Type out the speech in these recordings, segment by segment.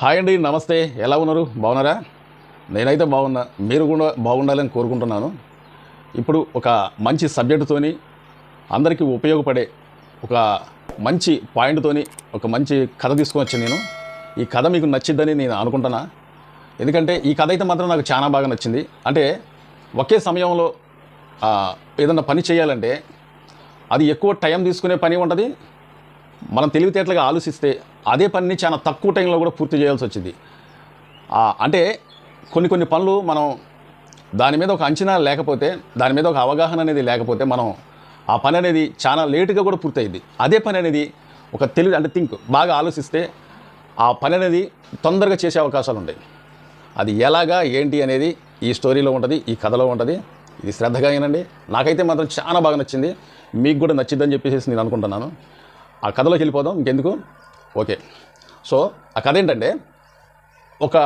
Hi అండి నమస్తే. ఎలా ఉన్నారు? బాగున్నారా? నేనైతే బాగున్నా. మీరు కూడా బాగుండాలని కోరుకుంటున్నాను. ఇప్పుడు ఒక మంచి సబ్జెక్టుతోని అందరికీ ఉపయోగపడే ఒక మంచి పాయింట్తోని ఒక మంచి కథ తీసుకొని నేను. ఈ కథ మీకు నచ్చిద్దని నేను అనుకుంటున్నా. ఎందుకంటే ఈ కథ అయితే మాత్రం నాకు చాలా బాగా నచ్చింది. అంటే ఒకే సమయంలో ఏదన్నా పని చేయాలంటే అది ఎక్కువ టైం తీసుకునే పని ఉంటుంది. మనం తెలివితేటలుగా ఆలోచిస్తే అదే పనిని చాలా తక్కువ టైంలో కూడా పూర్తి చేయాల్సి వచ్చింది. అంటే కొన్ని కొన్ని పనులు మనం దాని మీద ఒక అంచనా లేకపోతే దాని మీద ఒక అవగాహన అనేది లేకపోతే మనం ఆ పని అనేది చాలా లేటుగా కూడా పూర్తయింది. అదే పని అనేది ఒక తెలివి అంటే థింక్ బాగా ఆలోచిస్తే ఆ పని అనేది తొందరగా చేసే అవకాశాలు ఉంటాయి. అది ఎలాగా ఏంటి అనేది ఈ స్టోరీలో ఉంటుంది ఈ కథలో ఉంటుంది. ఇది శ్రద్ధగా అయినండి నాకైతే మాత్రం చాలా బాగా నచ్చింది. మీకు కూడా నచ్చిందని చెప్పేసి నేను అనుకుంటున్నాను. ఆ కథలోకి వెళ్ళిపోదాం ఇంకెందుకు? ఓకే. సో ఆ కథ ఏంటంటే ఒక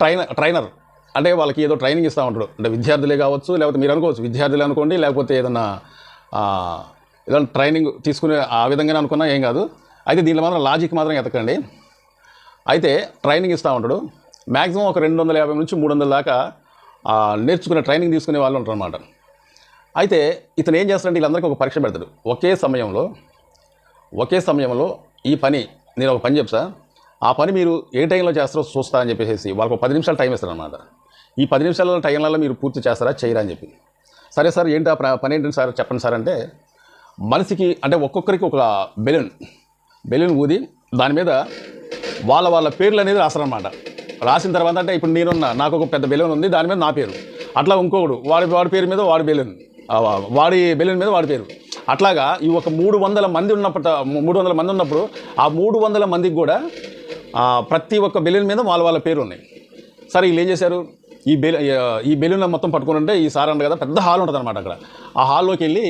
ట్రైనర్ ట్రైనర్ అంటే వాళ్ళకి ఏదో ట్రైనింగ్ ఇస్తూ ఉంటాడు. అంటే విద్యార్థులే కావచ్చు లేకపోతే మీరు అనుకోవచ్చు విద్యార్థులే అనుకోండి లేకపోతే ఏదన్నా ఏదైనా ట్రైనింగ్ తీసుకునే ఆ విధంగానే అనుకున్నా ఏం కాదు. అయితే దీనిలో మాత్రం లాజిక్ మాత్రం ఎతకండి. అయితే ట్రైనింగ్ ఇస్తూ ఉంటాడు. మ్యాక్సిమం ఒక రెండు వందల యాభై నుంచి మూడు వందల దాకా నేర్చుకునే ట్రైనింగ్ తీసుకునే వాళ్ళు ఉంటారు అనమాట అయితే ఇతను ఏం చేస్తాడంటే వీళ్ళందరికీ ఒక పరీక్ష పెడతాడు. ఒకే సమయంలో ఒకే సమయంలో ఈ పని నేను ఒక పని చెప్తా. ఆ పని మీరు ఏ టైంలో చేస్తారో చూస్తా అని చెప్పేసి వాళ్ళకి పది నిమిషాలు టైం ఇస్తారు అనమాట ఈ పది నిమిషాల టైంలలో మీరు పూర్తి చేస్తారా చేయరా అని చెప్పి. సరే సార్ ఏంటి ఆ ప్ర- పని ఏంటంటే సార్ చెప్పండి సార్ అంటే మనిషికి అంటే ఒక్కొక్కరికి ఒక బెలూన్ బెలూన్ ఊది దాని మీద వాళ్ళ వాళ్ళ పేర్లు అనేది రాస్తారనమాట రాసిన తర్వాత అంటే ఇప్పుడు నేనున్నా నాకు ఒక పెద్ద బెలూన్ ఉంది దాని మీద నా పేరు. అట్లా ఇంకొకడు వాడి వాడి పేరు మీద వాడి బెలూన్ వాడి బెలూన్ మీద వాడి పేరు. అట్లాగా ఈ ఒక మూడు వందల మంది ఉన్నప్పుడు మూడు వందల మంది ఉన్నప్పుడు ఆ మూడు వందల మందికి కూడా ప్రతి ఒక్క బెలూన్ మీద వాళ్ళ వాళ్ళ పేరు ఉన్నాయి. సరే వీళ్ళు ఏం చేశారు? ఈ బెలూ ఈ బెలూన్లు మొత్తం పట్టుకుని ఉంటే ఈ సార్ అంట కదా పెద్ద హాల్ ఉంటుంది అనమాట అక్కడ. ఆ హాల్లోకి వెళ్ళి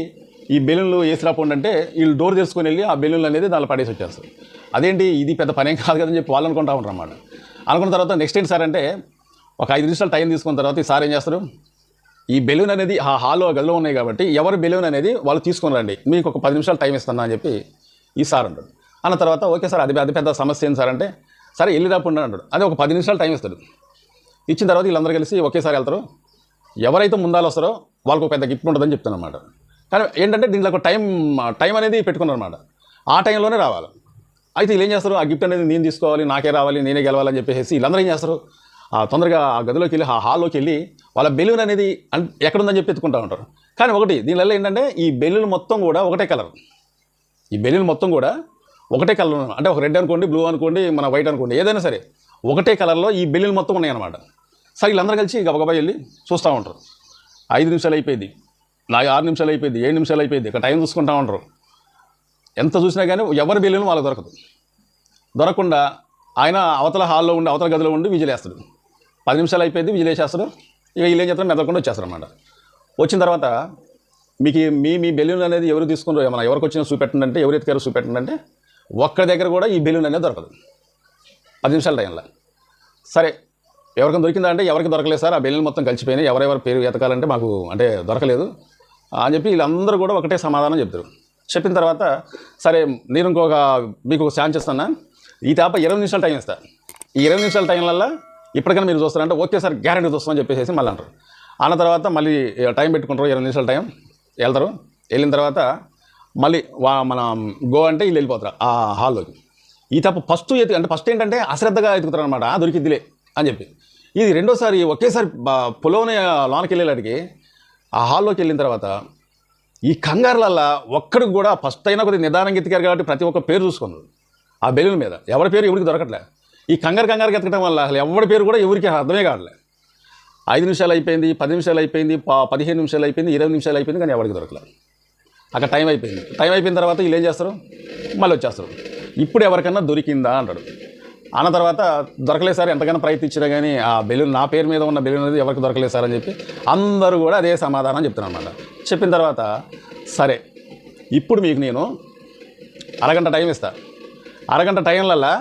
ఈ బెలూన్లు వేసి అంటే వీళ్ళు డోర్ తెరుచుకొని వెళ్ళి ఆ బెలూన్లు అనేది దానిలో పడేసి వచ్చేస్తారు అదేంటి? ఇది పెద్ద పనేం కాదు కదని చెప్పి వాళ్ళు అనుకుంటా ఉంటారు అన్నమాట. అనుకున్న తర్వాత నెక్స్ట్ ఏంటి సార్ అంటే ఒక ఐదు నిమిషాలు టైం తీసుకున్న తర్వాత ఈ సార్ ఏం చేస్తారు? ఈ బెలూన్ అనేది ఆ హాల్లో గదిలో ఉన్నాయి కాబట్టి ఎవరు బెలూన్ అనేది వాళ్ళు తీసుకొని రండి. మీకు ఒక పది నిమిషాలు టైం ఇస్తున్నా అని చెప్పి ఈ సార్ అంటాడు. అన్న తర్వాత ఓకే సార్ అది అది పెద్ద సమస్య ఏంటి సార్? అంటే సరే వెళ్ళి రాకుండా అంటాడు. అదే ఒక పది నిమిషాలు టైం ఇస్తాడు. ఇచ్చిన తర్వాత వీళ్ళందరూ కలిసి ఒకేసారి వెళ్తారు. ఎవరైతే ముందాలు వస్తారో వాళ్ళకు ఒక పెద్ద గిఫ్ట్ ఉంటుందని చెప్తాను అనమాట కానీ ఏంటంటే దీంట్లో ఒక టైం టైం అనేది పెట్టుకున్నారన్నమాట ఆ టైంలోనే రావాలి. అయితే వీళ్ళు ఏం చేస్తారు? ఆ గిఫ్ట్ అనేది నేను తీసుకోవాలి నాకే రావాలి నేనే గెలవాలని చెప్పేసి వీళ్ళందరూ ఏం చేస్తారు? తొందరగా ఆ గదిలోకి వెళ్ళి ఆ హాల్లోకి వెళ్ళి వాళ్ళ బెలూన్ అనేది ఎక్కడుందని చెప్పి ఎత్తుకుంటూ ఉంటారు. కానీ ఒకటి దీనివల్ల ఏంటంటే ఈ బెలూన్ మొత్తం కూడా ఒకటే కలర్. ఈ బెలూన్ మొత్తం కూడా ఒకటే కలర్. అంటే ఒక రెడ్ అనుకోండి బ్లూ అనుకోండి మన వైట్ అనుకోండి ఏదైనా సరే ఒకటే కలర్లో ఈ బెలూన్ మొత్తం ఉన్నాయన్నమాట. సరే వీళ్ళందరూ కలిసి గబగబా వెళ్ళి చూస్తూ ఉంటారు. ఐదు నిమిషాలు అయిపోయింది. నా ఆరు నిమిషాలు అయిపోయింది ఏడు నిమిషాలు అయిపోయింది ఇక టైం చూసుకుంటూ ఉంటారు. ఎంత చూసినా కానీ ఎవరి బెలూన్ వాళ్ళకి దొరకదు. దొరకకుండా ఆయన అవతల హాల్లో ఉండి అవతల గదిలో ఉండి విజిలేస్తాడు. పది నిమిషాలు అయిపోయింది విజిలేసేస్తాడు ఇక వీళ్ళు ఏం చేస్తారు? మెదలకుండా వచ్చేస్తారు అనమాట వచ్చిన తర్వాత మీకు మీ మీ బెలూన్ అనేది ఎవరు తీసుకున్నారో ఏమన్నా ఎవరికి వచ్చినా చూపెట్టండి అంటే ఎవరు ఎత్తుకారో చూపెట్టండి అంటే ఒక్కడి దగ్గర కూడా ఈ బెలూన్ అనేది దొరకదు. పది నిమిషాల టైంలో. సరే ఎవరికైనా దొరికిందా అంటే ఎవరికి దొరకలేదు సార్ ఆ బెలూన్ మొత్తం కలిసిపోయినాయి ఎవరెవరి పేరు ఎతకాలంటే మాకు అంటే దొరకలేదు. అని చెప్పి వీళ్ళందరూ కూడా ఒకటే సమాధానం చెప్తారు. చెప్పిన తర్వాత సరే నేను ఇంకొక మీకు ఒక ఛాన్స్ ఇస్తాను? ఈ తాప ఇరవై నిమిషాలు టైం ఇస్తా. ఈ ఇరవై నిమిషాల టైంలల్లో ఇప్పటికైనా మీరు చూస్తారంటే ఓకే సార్ గ్యారంటీ చూస్తామని చెప్పేసి మళ్ళీ అంటారు. అన్న తర్వాత మళ్ళీ టైం పెట్టుకుంటారు ఇరవై నిమిషాల టైం వెళ్తారు. వెళ్ళిన తర్వాత మళ్ళీ వా మన గో అంటే వీళ్ళు వెళ్ళిపోతారు ఆ హాల్లోకి ఈ తప్ప ఫస్ట్ ఎత్తు అంటే ఫస్ట్ ఏంటంటే అశ్రద్ధగా ఎత్తుకుతారు అనమాట దొరికిద్దిలే అని చెప్పి. ఇది రెండోసారి ఒకేసారి బ- లోనకి వెళ్ళేలాడికి ఆ హాల్లోకి వెళ్ళిన తర్వాత ఈ కంగారులల్లా ఒక్కడికి కూడా ఫస్ట్ అయినా కొద్దిగా నిదానంగా ఎత్తికారు కాబట్టి ప్రతి ఒక్క పేరు చూసుకున్నారు. ఆ బెలూన్ మీద. ఎవరి పేరు ఎవరికి దొరకట్లే. ఈ కంగారు కంగారుకి ఎత్తకడం వల్ల అసలు ఎవరి పేరు కూడా ఎవరికి అర్థమే కావట్లే ఐదు నిమిషాలు అయిపోయింది పది నిమిషాలు అయిపోయింది పదిహేను నిమిషాలు అయిపోయింది ఇరవై నిమిషాలు అయిపోయింది కానీ ఎవరికి దొరకలేదు. అక్కడ టైం అయిపోయింది. టైం అయిపోయిన తర్వాత వీళ్ళు ఏం చేస్తారు? మళ్ళీ వచ్చేస్తారు. ఇప్పుడు ఎవరికన్నా దొరికిందా అంటాడు. అన్న తర్వాత దొరకలేదు సార్ ఎంతకైనా ప్రయత్నించినా కానీ ఆ బెలూన్ నా పేరు మీద ఉన్న బెలూన్ అనేది ఎవరికి దొరకలేదు సార్ అని చెప్పి అందరూ కూడా అదే సమాధానం చెప్తున్నారు అనమాట చెప్పిన తర్వాత సరే ఇప్పుడు మీకు నేను అరగంట టైం ఇస్తా. అరగంట టైంలల్లా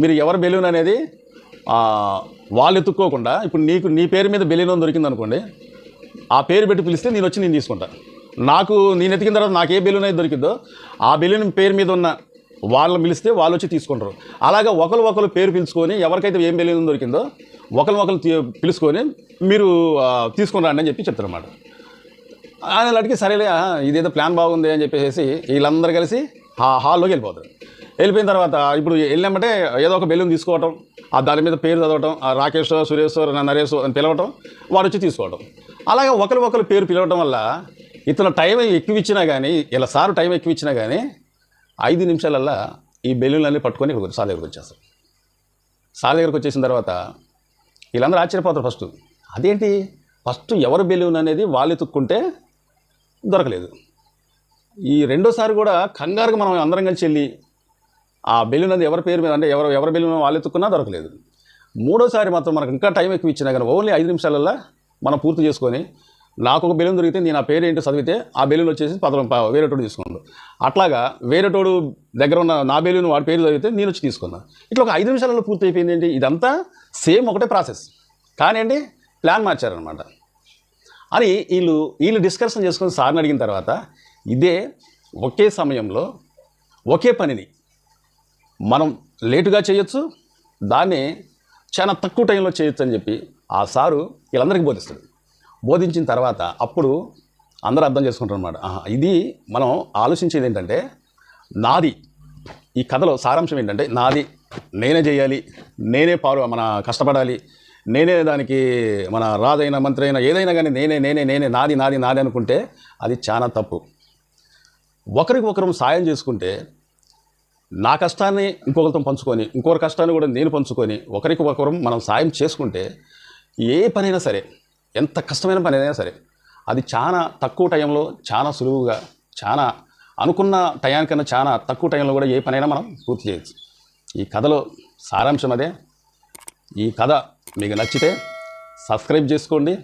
మీరు ఎవరి బెలూన్ అనేది వాళ్ళు ఎత్తుక్కోకుండా ఇప్పుడు నీకు నీ పేరు మీద బెలూన్ దొరికింది అనుకోండి ఆ పేరు పెట్టి పిలిస్తే నేను వచ్చి నేను తీసుకుంటా. నాకు నేను ఎతికిన తర్వాత నాకు ఏ బెలూన్ అయితే దొరికిందో ఆ బెలూన్ పేరు మీద ఉన్న వాళ్ళు పిలిస్తే వాళ్ళు వచ్చి తీసుకుంటారు. అలాగా ఒకరు ఒకరు పేరు పిలుచుకొని ఎవరికైతే ఏం బెలూన్ దొరికిందో ఒకరు ఒకరు పిలుచుకొని మీరు తీసుకుని రండి అని చెప్పి చెప్తారన్నమాట. ఆయన అడిగి సరేలే ఇదేదో ప్లాన్ బాగుంది అని చెప్పేసి వీళ్ళందరూ కలిసి హా హాల్లోకి వెళ్ళిపోతారు. వెళ్ళిపోయిన తర్వాత ఇప్పుడు వెళ్ళామంటే ఏదో ఒక బెలూన్ తీసుకోవటం ఆ దాని మీద పేరు చదవటం ఆ రాకేష్ సురేష్ నరేష్ అని పిలవటం వాడు వచ్చి తీసుకోవటం. అలాగే ఒకరు ఒకరు పేరు పిలవటం వల్ల ఇతను టైం ఎక్కువ ఇచ్చినా కానీ ఇలా సార్ టైం ఎక్కువ ఇచ్చినా కానీ ఐదు నిమిషాలల్లా ఈ బెలూన్లన్నీ పట్టుకొని ఇక్కడికి సార్ దగ్గరకు వచ్చేస్తారు. సార్ దగ్గరకు వచ్చేసిన తర్వాత వీళ్ళందరూ ఆశ్చర్యపోతారు ఫస్ట్. అదేంటి? ఫస్ట్ ఎవరు బెలూన్ అనేది వాళ్ళు ఎత్తుక్కుంటే దొరకలేదు. ఈ రెండోసారి కూడా కంగారుగా మనం అందరం కలిసి వెళ్ళి ఆ బెలూన్ అది ఎవరి పేరు మీద అంటే ఎవరు ఎవరి బెలూన్ వాళ్ళు ఎత్తుకున్నా దొరకలేదు. మూడోసారి మాత్రం మనకు ఇంకా టైం ఎక్కువ ఇచ్చినా కానీ ఓన్లీ ఐదు నిమిషాలల్లో మనం పూర్తి చేసుకొని నాకు ఒక బెలూన్ దొరికితే నేను ఆ పేరు ఏంటో చదివితే ఆ బెలూన్ వచ్చేసి పదం వేరేటోడు తీసుకున్నాడు. అట్లాగా వేరేటోడు దగ్గర ఉన్న నా బెలూన్ వాడి పేరు చదివితే నేను వచ్చి తీసుకున్నాను ఇట్లా ఒక ఐదు నిమిషాలలో పూర్తి అయిపోయింది ఏంటి? ఇదంతా సేమ్ ఒకటే ప్రాసెస్. కానీ అండి ప్లాన్ మార్చారనమాట అని వీళ్ళు వీళ్ళు డిస్కషన్ చేసుకొని సార్ని అడిగిన తర్వాత ఇదే ఒకే సమయంలో ఒకే పనిని మనం లేటుగా చేయొచ్చు దాన్ని చాలా తక్కువ టైంలో చేయొచ్చు అని చెప్పి ఆ సారు వీళ్ళందరికీ బోధిస్తాడు. బోధించిన తర్వాత అప్పుడు అందరూ అర్థం చేసుకుంటారు అనమాట ఇది మనం ఆలోచించేది ఏంటంటే నాది ఈ కథలో సారాంశం ఏంటంటే నాది నేనే చేయాలి నేనే పాలు మన కష్టపడాలి నేనే దానికి మన రాజైన మంత్రి అయినా ఏదైనా కానీ నేనే నేనే నేనే నాది నాది నాది అనుకుంటే అది చాలా తప్పు. ఒకరికి ఒకరు సాయం చేసుకుంటే నా కష్టాన్ని ఇంకొకరితో పంచుకొని ఇంకొకరి కష్టాన్ని కూడా నేను పంచుకొని ఒకరికి ఒకరు మనం సాయం చేసుకుంటే ఏ పనైనా సరే ఎంత కష్టమైన పని అయినా సరే అది చాలా తక్కువ టైంలో చాలా సులువుగా చాలా అనుకున్న టయానికన్నా చాలా తక్కువ టైంలో కూడా ఏ పనైనా మనం పూర్తి చేయొచ్చు. ఈ కథలో సారాంశం అదే. ఈ కథ మీకు నచ్చితే సబ్స్క్రైబ్ చేసుకోండి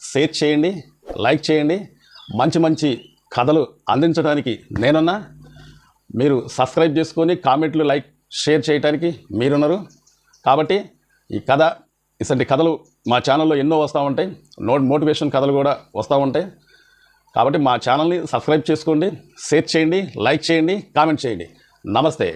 షేర్ చేయండి లైక్ చేయండి. మంచి మంచి కథలు అందించడానికి నేనున్నా. మీరు సబ్స్క్రైబ్ చేసుకొని కామెంట్లు లైక్ షేర్ చేయడానికి మీరున్నారు. కాబట్టి ఈ కథ ఇసంటి కథలు మా ఛానల్లో ఎన్నో వస్తూ ఉంటాయి. నోట్ మోటివేషన్ కథలు కూడా వస్తూ ఉంటాయి. కాబట్టి మా ఛానల్ని సబ్స్క్రైబ్ చేసుకోండి షేర్ చేయండి లైక్ చేయండి కామెంట్ చేయండి. నమస్తే.